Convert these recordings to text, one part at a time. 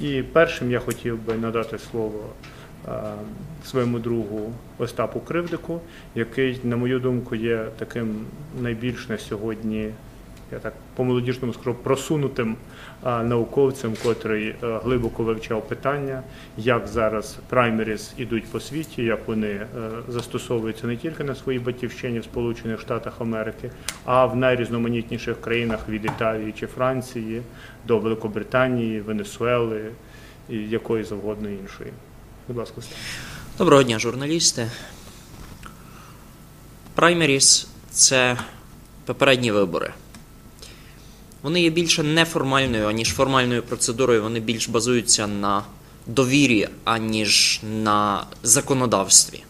І першим я хотів би надати слово е, своєму другу Остапу Кривдику, який, на мою думку, є таким найбільш на сьогодні, я так по-молодіжному скажу, просунутим науковцем, котрий е, глибоко вивчав питання, як зараз праймеріс ідуть по світі, як вони е, застосовуються не тільки на своїй батьківщині в Сполучених Штатах Америки, а в найрізноманітніших країнах від Італії чи Франції до Великобританії, Венесуели і якої завгодно іншої. Будь ласка, Доброго дня, журналісти. Праймеріс це попередні вибори. Вони є більше неформальною, аніж формальною процедурою. Вони більш базуються на довірі, аніж на законодавстві.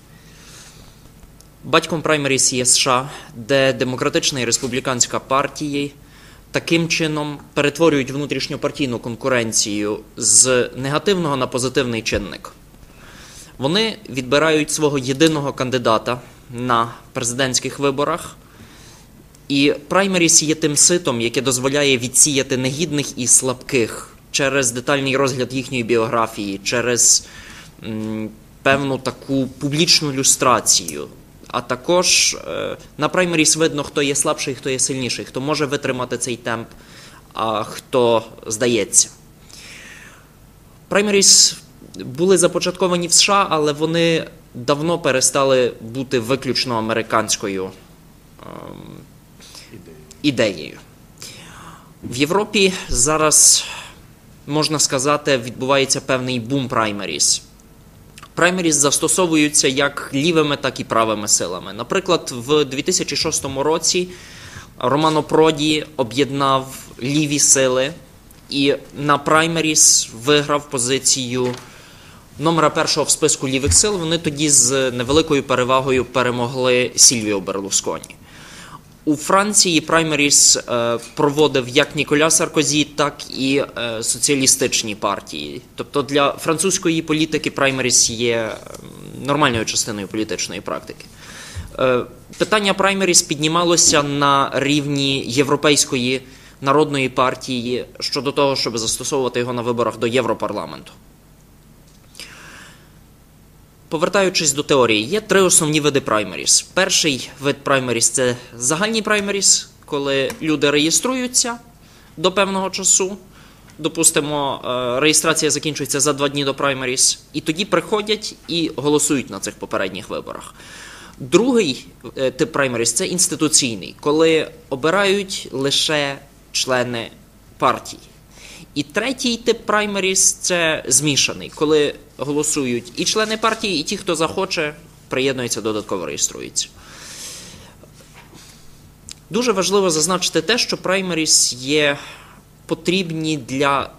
Батьком праймеріс є США, де демократична і республіканська партії таким чином перетворюють внутрішньопартійну конкуренцію з негативного на позитивний чинник. Вони відбирають свого єдиного кандидата на президентських виборах, і праймеріс є тим ситом, яке дозволяє відсіяти негідних і слабких через детальний розгляд їхньої біографії, через м, певну таку публічну люстрацію. А також е, на праймеріс видно, хто є слабший, хто є сильніший, хто може витримати цей темп, а хто здається. Праймеріс були започатковані в США, але вони давно перестали бути виключно американською ем, ідеєю. В Європі зараз, можна сказати, відбувається певний бум праймеріс. Праймеріс застосовуються як лівими, так і правими силами. Наприклад, в 2006 році Романо Проді об'єднав ліві сили і на праймеріс виграв позицію номера першого в списку лівих сил. Вони тоді з невеликою перевагою перемогли Сільвіо Берлусконі. У Франції праймеріс е, проводив як Ніколя Саркозі, так і е, соціалістичні партії. Тобто для французької політики праймеріс є е, нормальною частиною політичної практики. Питання праймеріс піднімалося на рівні Європейської народної партії щодо того, щоб застосовувати його на виборах до Європарламенту. Повертаючись до теорії, є три основні види праймеріс. Перший вид праймеріс це загальні праймеріс, коли люди реєструються до певного часу. Допустимо, е, реєстрація закінчується за два дні до праймеріс, і тоді приходять і голосують на цих попередніх виборах. Другий е, тип праймеріс це інституційний, коли обирають лише члени партії. І третій тип праймеріс це змішаний, коли голосують і члени партії, і ті, хто захоче, приєднується додатково реєструється. Дуже важливо зазначити те, що праймеріс є потрібні для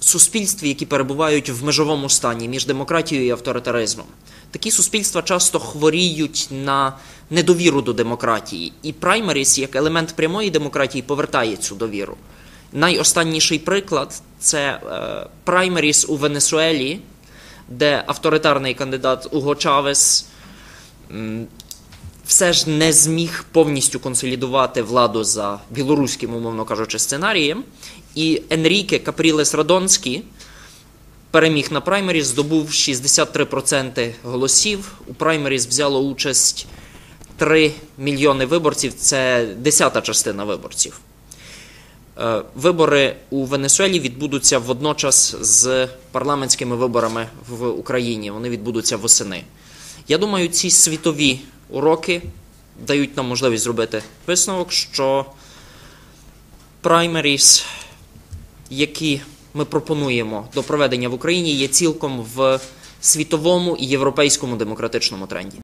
суспільств, які перебувають в межовому стані між демократією і авторитаризмом. Такі суспільства часто хворіють на недовіру до демократії, і праймеріс, як елемент прямої демократії, повертає цю довіру. Найостанніший приклад це е, праймеріс у Венесуелі, де авторитарний кандидат Уго Чавес все ж не зміг повністю консолідувати владу за білоруським, умовно кажучи, сценарієм. І Енріке Капрілес Радонський переміг на праймеріс, здобув 63% голосів. У праймеріс взяло участь 3 мільйони виборців, це десята частина виборців. Е, Вибори у Венесуелі відбудуться водночас з парламентськими виборами в Україні. Вони відбудуться восени. Я думаю, ці світові уроки дають нам можливість зробити висновок, що праймеріс, які ми пропонуємо до проведення в Україні, є цілком в світовому і європейському демократичному тренді.